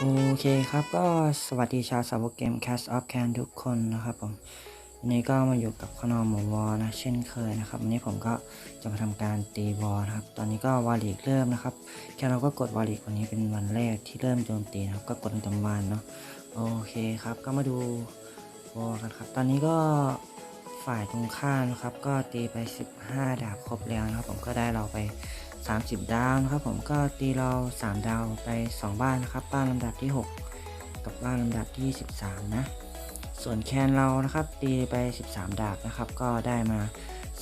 โอเคครับก็สวัสดีชาวสาวกเกม Cast of Can ทุกคนนะครับผมวันนี้ก็มาอยู่กับขนอมหมูวอนะเช่นเคยนะครับวันนี้ผมก็จะมาทำการตีวอลนะครับ ตอนนี้ก็วอลลีกเริ่มนะครับ แค่เราก็กดวอลลีกวันนี้เป็นวันแรกที่เริ่มโจมตีนะครับ ก็กดตั้งแต่เมื่อวานเนาะโอเคครับ ก็มาดูวอลกันครับ ตอนนี้ก็ฝ่ายตรงข้ามนะครับ ก็ตีไป 15 ดาบครบแล้วนะครับ ผมก็ได้เราไป 30 ดาวนะครับผมก็ตีเรา 3 ดาวไป 2 บ้านนะครับ บ้านลำดับที่ 6 กับบ้านลำดับที่ 13 นะ ส่วนแคนเรานะครับตีไป 13 ดาบนะครับ ก็ได้มา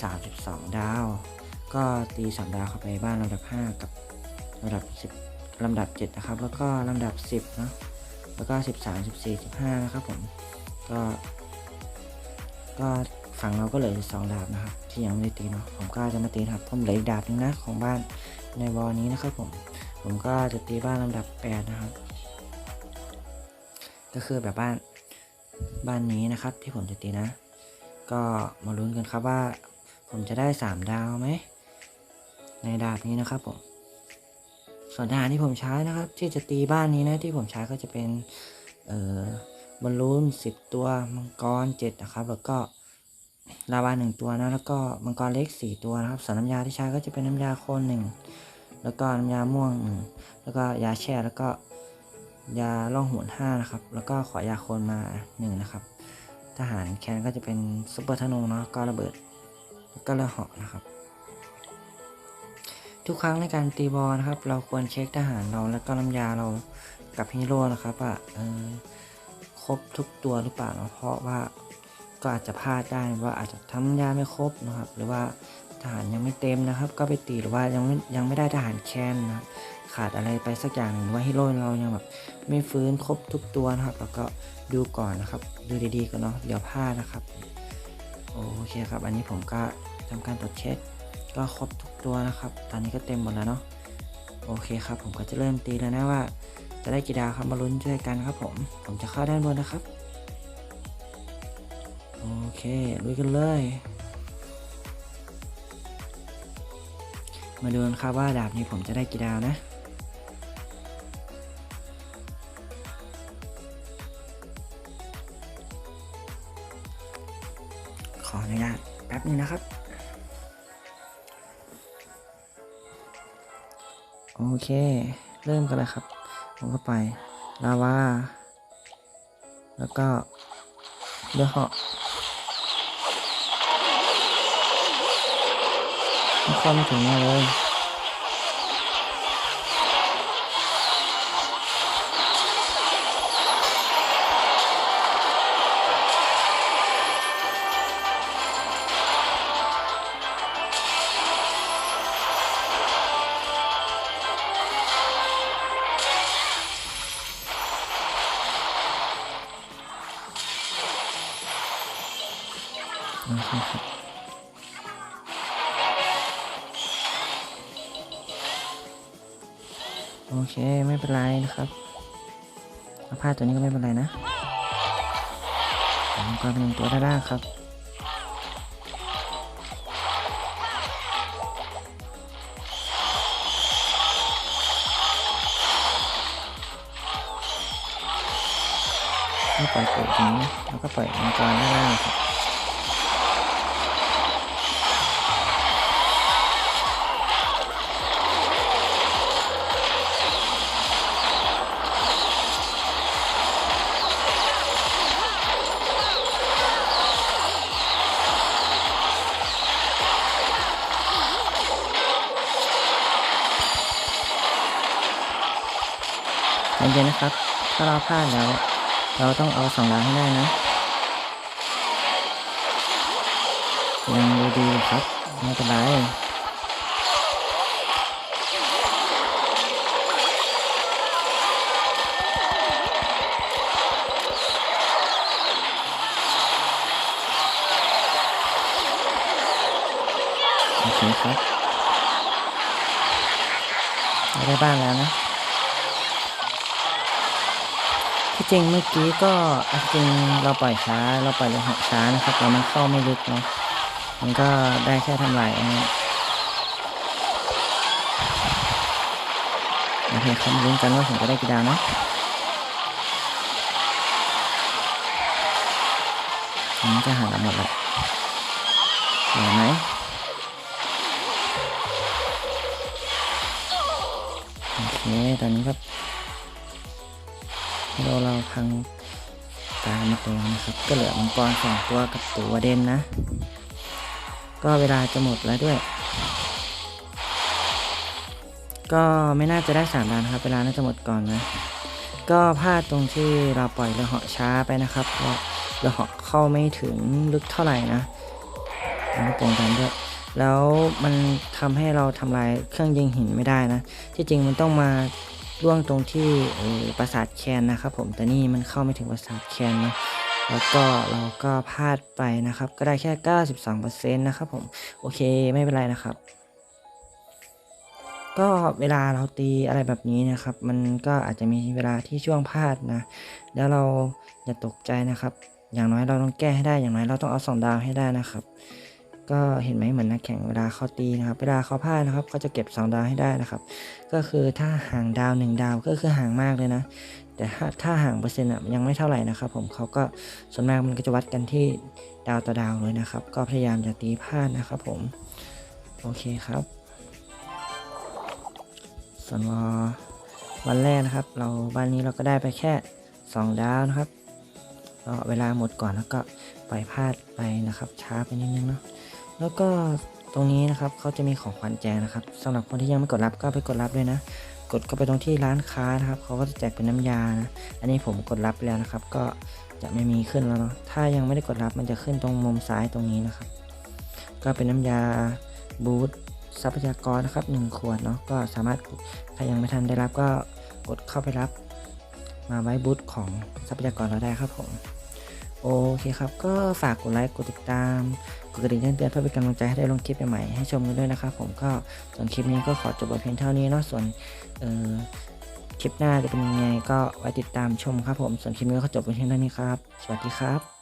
32 ดาว ก็ตี3ดาวเข้าไปบ้านลำดับ 5 กับลำดับ 10ลำดับ 7 นะครับ แล้วก็ลำดับ 10นะแล้วก็ 13 14 15 นะครับผมก็ก็ ฝั่งเราก็เหลืออยู่สองดาบนะครับ ที่ยังไม่ได้ตีเนาะผมก็จะมาตีนะครับผมเหลืออีกดาบหนึงนะของบ้านในวอลนี้นะครับผมผมก็จะตีบ้านลำดับ8นะครับ ก็คือแบบบ้านบ้านนี้นะครับที่ผมจะตีนะ ก็มาลุ้นกันครับว่า ผมจะได้ 3 ดาวไหมในดาบนี้นะครับผมส่วนทหารที่ผมใช้นะครับ ที่จะตีบ้านนี้นะที่ผมใช้ก็จะเป็นเอ่อบอลลูน10 ตัวมังกร7นะครับ แล้วก็ ลาวาหนึ่งตัวนะแล้วก็มังกรเล็ก4ตัวนะครับส่วนน้ำยาที่ใช้ก็จะเป็นน้ำยาโคนหนึ่งแล้วก็น้ำยาม่วงหนึ่งแล้วก็ยาแช่แล้วก็ยาล่องหนห้านะครับ แล้วก็ขอยาโคนมาหนึ่งนะครับ ทหารแคนก็จะเป็นซุปเปอร์ธนูเนาะก็ระเบิดแล้วก็ระเหาะนะครับ ทุกครั้งในการตีบอลนะครับ เราควรเช็คทหารเราแล้วก็น้ำยาเรากับฮีโร่นะครับว่าครบทุกตัวหรือเปล่าเนาะเพราะว่า ก็อาจจะพลาดได้ว่าอาจจะทำยาไม่ครบนะครับ หรือว่าทหารยังไม่เต็มนะครับ ก็ไปตีหรือว่ายังไม่ยังไม่ได้ทหารแคนนะครับขาดอะไรไปสักอย่างหนึ่งหรือว่าฮีโร่เรายังแบบไม่ฟื้นครบทุกตัวนะครับแล้วก็ดูก่อนนะครับ ดูดีๆก่อนเนาะเดี๋ยวพลาดนะครับ โอเคครับ อันนี้ผมก็ทำการตรวจเช็คก็ครบทุกตัวนะครับ ตอนนี้ก็เต็มหมดแล้วเนาะโอเคครับ ผมก็จะเริ่มตีแล้วนะว่า จะได้กี่ดาวครับมาลุ้นช่วยกันครับผม ผมจะเข้าด้านบนนะครับ เคลุยกันเลย มาดูกันครับว่าดาบนี้ผมจะได้กี่ดาวนะขออนุญาตแป๊บนึงนะครับ โอเค เริ่มกันเลยครับ ผมก็ไป ลาวา แล้วก็เรือเหาะ ไม่เโอเคไม่เป็นไรนะครับอาผ้าตัวนี้ก็ไม่เป็นไรนะผมก็เป็นตัวด้านล่างครับก็ปล่อยตรงนี้แล้วก็ปล่อยมังกรด้านล่างครับ เย็นนะครับ ถ้าเราพลาดแล้ว เราต้องเอาสองล้านให้ได้นะ ยังดูดีครับ ไม่เป็นไรโอเคครับได้บ้านแล้วนะ จริงเมื่อกี้ก็จริงเราปล่อยช้าเราปล่อยลงหักช้านะครับเรามันเข้าไม่ลึกเนาะมันก็ได้แค่ทำลายนะโอเคครับรุ้นกันว่าผมจะได้กี่ดาวนะผมจะหาหมดและเห็นไหมโอเคตอนนี้ครับ เราเราพังตามมาเต็มนะครับ ก็เหลือมังกรสองตัวกับตัวเด่นนะ ก็เวลาจะหมดแล้วด้วย ก็ไม่น่าจะได้สามดานครับ เวลาน่าจะหมดก่อนนะ ก็พลาดตรงที่เราปล่อยเรือเหาะช้าไปนะครับเพราะเรือเหาะเข้าไม่ถึงลึกเท่าไหร่นะต้องตรงกันด้วยแล้วมันทำให้เราทำลายเครื่องยิงหินไม่ได้นะ ที่จริงมันต้องมา ล่วงตรงที่ปราสาทแคนนะครับ ผมแต่นี่มันเข้าไม่ถึงปราสาทแคนนะแล้วก็เราก็พลาดไปนะครับ ก็ได้แค่ 92%นะครับผมโอเคไม่เป็นไรนะครับ ก็เวลาเราตีอะไรแบบนี้นะครับ มันก็อาจจะมีเวลาที่ช่วงพลาดนะ แล้วเราอย่าตกใจนะครับ อย่างน้อยเราต้องแก้ให้ได้อย่างน้อยเราต้องเอาสองดาวให้ได้นะครับ ก็เห็นไหมเหมือนนักแข่งเวลาเขาตีนะครับ เวลาเขาพลาดนะครับเขาจะเก็บสองดาวให้ได้นะครับ ก็คือถ้าห่างดาวหนึ่งดาวก็คือห่างมากเลยนะ แต่ถ้าถ้าห่างเปอร์เซ็นต์ยังไม่เท่าไหร่นะครับ ผมเขาก็ส่วนมากมันก็จะวัดกันที่ดาวต่อดาวเลยนะครับ ก็พยายามอย่าตีพลาดนะครับ ผม โอเคครับส่วนวอวันแรกนะครับ เราวันนี้เราก็ได้ไปแค่ 2 ดาวนะครับก็เวลาหมดก่อนแล้วก็ปล่อยพลาดไปนะครับ ช้าไปนิดนึงเนาะ แล้วก็ตรงนี้นะครับเขาจะมีของขวัญแจกนะครับสำหรับคนที่ยังไม่กดรับก็ไปกดรับด้วยนะ กดเข้าไปตรงที่ร้านค้านะครับเขาก็จะแจกเป็นน้ำยานะอันนี้ผมกดรับไปแล้วนะครับ ก็จะไม่มีขึ้นแล้วเนาะถ้ายังไม่ได้กดรับมันจะขึ้นตรงมุมซ้ายตรงนี้นะครับ ก็เป็นน้ำยาบูททรัพยากรนะครับ1ขวดเนาะก็สามารถถ้ายังไม่ทันได้รับก็กดเข้าไปรับ มาไว้บูทของทรัพยากรเราได้ครับผม โอเคครับ ก็ฝากกดไลค์กดติดตาม กดกระดิ่งแจ้งเตือนเพื่อเป็นกำลังใจให้ได้ลงคลิปใหม่ๆให้ชมกันด้วยนะครับผมก็ส่วนคลิปนี้ก็ขอจบไปเพียงเท่านี้เนาะส่วนเออคลิปหน้าจะเป็นยังไงก็ไว้ติดตามชมครับผมส่วนคลิปนี้ก็จบไปเพียงเท่านี้ครับ สวัสดีครับ